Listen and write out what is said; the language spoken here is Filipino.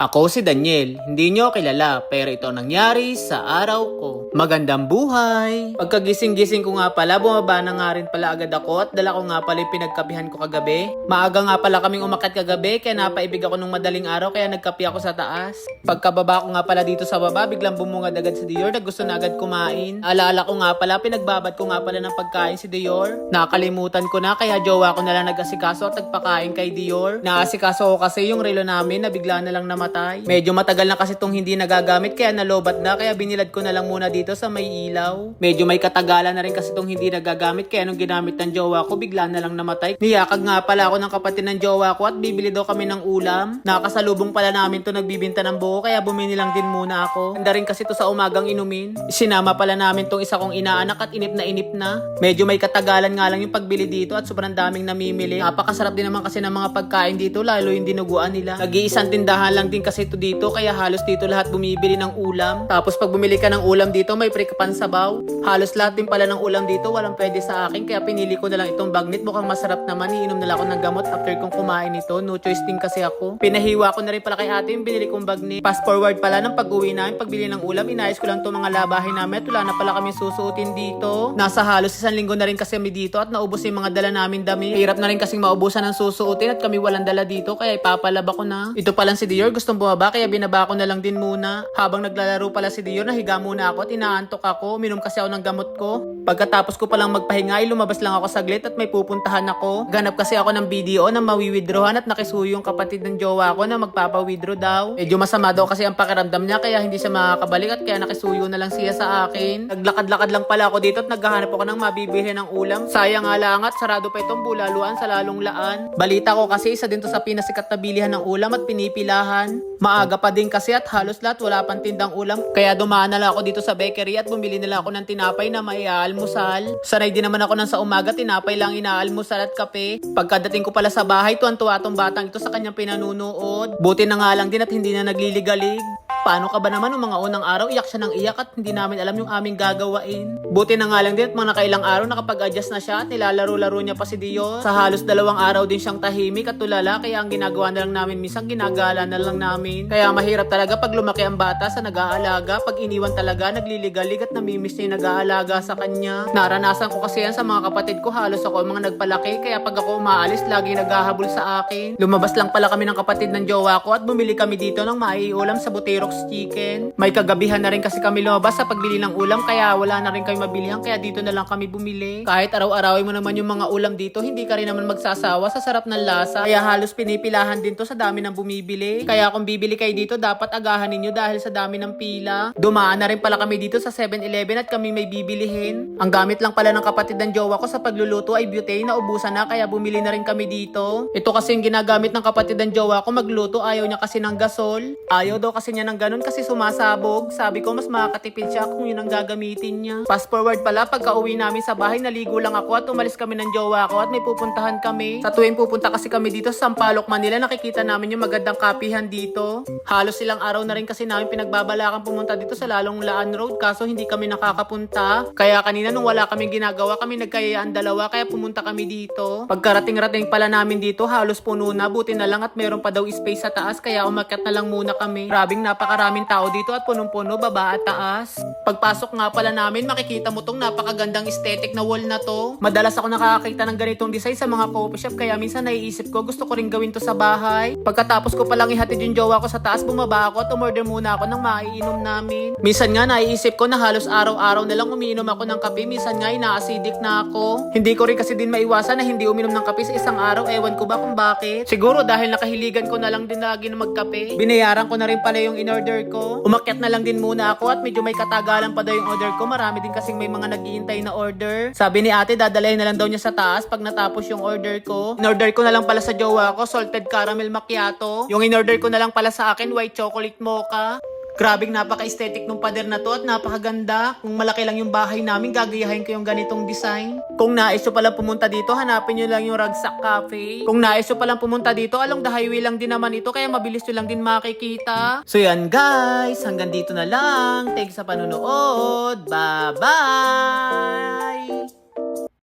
Ako si Daniel, hindi nyo kilala pero ito ang nangyari sa araw ko. Magandang buhay! Pagkagising-gising ko nga pala, bumaba na nga rin pala agad ako at dala ko nga pala yung pinagkapihan ko kagabi. Maaga nga pala kaming umakyat kagabi kaya napaibig ako nung madaling araw kaya nagkapi ako sa taas. Pagkababa ko nga pala dito sa baba, biglang bumungad agad si Dior na gusto na agad kumain. Alala ko nga pala, pinagbabad ko nga pala ng pagkain si Dior. Nakalimutan ko na kaya jowa ko na lang nag-asikaso at nagpakain kay Dior. Naasikaso ko kasi yung relo namin na bigla na lang namatay. Medyo matagal na kasi itong hindi nagagamit kaya nalobat na kaya binilad ko na lang muna dito sa may ilaw. Medyo may katagalan na rin kasi itong hindi nagagamit kaya nung ginamit ng jowa ko bigla na lang namatay. Niyakag nga pala ako ng kapatid ng jowa ko at bibili daw kami ng ulam. Nakasalubong pala namin to nagbibinta ng buo kaya bumili lang din muna ako. Handa rin kasi to sa umagang inumin. Sinama pala namin tong isa kong inaanak at inip na inip na. Medyo may katagalan nga lang yung pagbili dito at sobrang daming namimili. Napakasarap din naman kasi ng mga pagkain dito lalo yung dinuguan nila. Nag-iisang tindahan lang din kasi ito dito kaya halos dito lahat bumibili ng ulam. Tapos pag bumili ka ng ulam dito may pre ka pansabaw. Halos lahat din pala ng ulam dito walang pwede sa akin kaya pinili ko na lang itong bagnet. Mukhang masarap naman. Iinom na lang ako ng gamot after kong kumain ito. No choice din kasi ako. Pinahiwa ko na rin pala kay ate yung binili kong bagnet. Fast forward pala ng pag-uwi namin pagbili ng ulam. Inayos ko lang itong mga labahin namin at wala na pala kami susuotin dito. Nasa halos isang linggo na rin kasi kami dito at naubos yung mga dala namin dami. Hirap na rin kasing maubusan ng susuotin at kami walang dala dito kaya ipapalaba ko na. Ito palang si Dior gustong bumaba kaya binaba ko na lang din muna. Habang naglalaro pala si Dior nahiga muna ako at inaantok ako. Minom kasi ako ng gamot ko. Pagkatapos ko palang magpahinga ay lumabas lang ako saglit at may pupuntahan ako. Ganap kasi ako ng video na mawiwidrohan at nakisuyo yung kapatid ng jowa ko na magpapawithdraw daw. Medyo masama daw kasi ang pakiramdam niya kaya hindi siya makakabalik at kaya nakisuyo na lang siya sa akin. Naglakad-lakad lang pala ako dito at naghahanap ako ng mabibili ng ulam. Sayang nga lang at sarado pa itong bulaluan sa lalong laan. Balita ko kasi isa din to sa pinasikat na bilihan ng ulam at pinipilahan. Maaga pa din kasi at halos lahat wala pang tindang ulam. Kaya dumaan na lang ako dito sa bakery at bumili na lang ako ng tinapay na may almusal. Sanay din naman ako nang sa umaga tinapay lang inaalmusal at kape. Pagkadating ko pala sa bahay, tuwan-tuwa tong batang ito sa kanyang pinanunood. Buti na nga lang din at hindi na nagliligalig. Paano ka ba naman nung mga unang araw, iyak siya ng iyak at hindi namin alam yung aming gagawain. Buti na nga lang din at mga nakailang araw nakapag-adjust na siya at nilalaro-laro niya pa si Dios. Sa halos dalawang araw din siyang tahimik at tulala kaya ang ginagawa na lang namin minsan ginagala na lang namin. Kaya mahirap talaga pag lumaki ang bata sa nag-aalaga, pag iniwan talaga nagliligalig at namimiss niya yung nag-aalaga sa kanya. Naranasan ko kasi yan sa mga kapatid ko halos ako mga nagpalaki kaya pag ako umaalis lagi naghahabol sa akin. Lumabas lang pala kami ng kapatid ng jowa ko at bumili kami dito ng maiulam sa Buterox Chicken. May kagabihan na rin kasi kami lumabas sa pagbili ng ulam kaya wala na rin kami mabilihan kaya dito na lang kami bumili. Kahit araw-arawin mo naman yung mga ulam dito, hindi ka rin naman magsasawa sa sarap ng lasa. Kaya halos pinipilahan din to sa dami ng bumibili. Kaya kung bibili kayo dito, dapat agahan ninyo dahil sa dami ng pila. Dumaan na rin pala kami dito sa 7-Eleven at kami may bibilihin. Ang gamit lang pala ng kapatid ng jowa ko sa pagluluto ay butane na ubusan na kaya bumili na rin kami dito. Ito kasi yung ginagamit ng kapatid ng jowa ko magluto. Ayaw niya kasi ng gasol. Ayaw daw kasi niya ng ganun kasi sumasabog. Sabi ko mas makakatipid siya kung yun ang gagamitin niya. Fast forward pala pagka uwi namin sa bahay naligo lang ako at umalis kami ng jowa ko at may pupuntahan kami. Sa tuwing pupunta kasi kami dito sa Sampaloc, Manila nakikita namin yung magandang kapihan dito. Halos ilang araw na rin kasi namin pinagbabalakan pumunta dito sa Lalong Laan Road kaso hindi kami nakakapunta. Kaya kanina nung wala kaming ginagawa kami nagkayaan dalawa kaya pumunta kami dito. Pagkarating-rating pala namin dito halos puno na buti na lang at meron pa daw space sa taas kaya umakyat na lang muna kami. Grabing napakaraming tao dito at punong-puno baba at taas. Pagpasok nga pala namin makikita mo tong napakagandang aesthetic na wall na to. Madalas ako nakakakita ng ganitong design sa mga coffee shop kaya minsan naiisip ko gusto ko rin gawin to sa bahay. Pagkatapos ko palang ihatid yung jowa ko sa taas bumaba ako at umorder muna ako ng maiinom namin. Minsan nga naiisip ko na halos araw-araw na lang umiinom ako ng kape. Minsan nga ina-acidic na ako. Hindi ko rin kasi din maiwasan na hindi uminom ng kape sa isang araw. Ewan ko ba kung bakit. Siguro dahil nakahiligan ko na lang din lagi na magkape. Binayaran ko na rin pala yung in-order ko. Umakyat na lang din muna ako at medyo may katagalan pa daw yung order ko. Marami din kasing may mga naghihintay na order. Sabi ni ate dadalhin na lang daw niya sa taas pag natapos yung order ko. In-order ko na lang pala sa jowa ko salted caramel macchiato. Yung in-order ko na lang pala sa akin white chocolate mocha. Grabing napaka-aesthetic nung pader na to at napakaganda. Kung malaki lang yung bahay namin, gagayahin ko yung ganitong design. Kung nais nyo palang pumunta dito, hanapin nyo lang yung Ragsak Cafe. Kung nais nyo palang pumunta dito, along the highway lang din naman ito, kaya mabilis nyo lang din makikita. So yan guys, hanggang dito na lang. Thanks sa panonood. Bye-bye!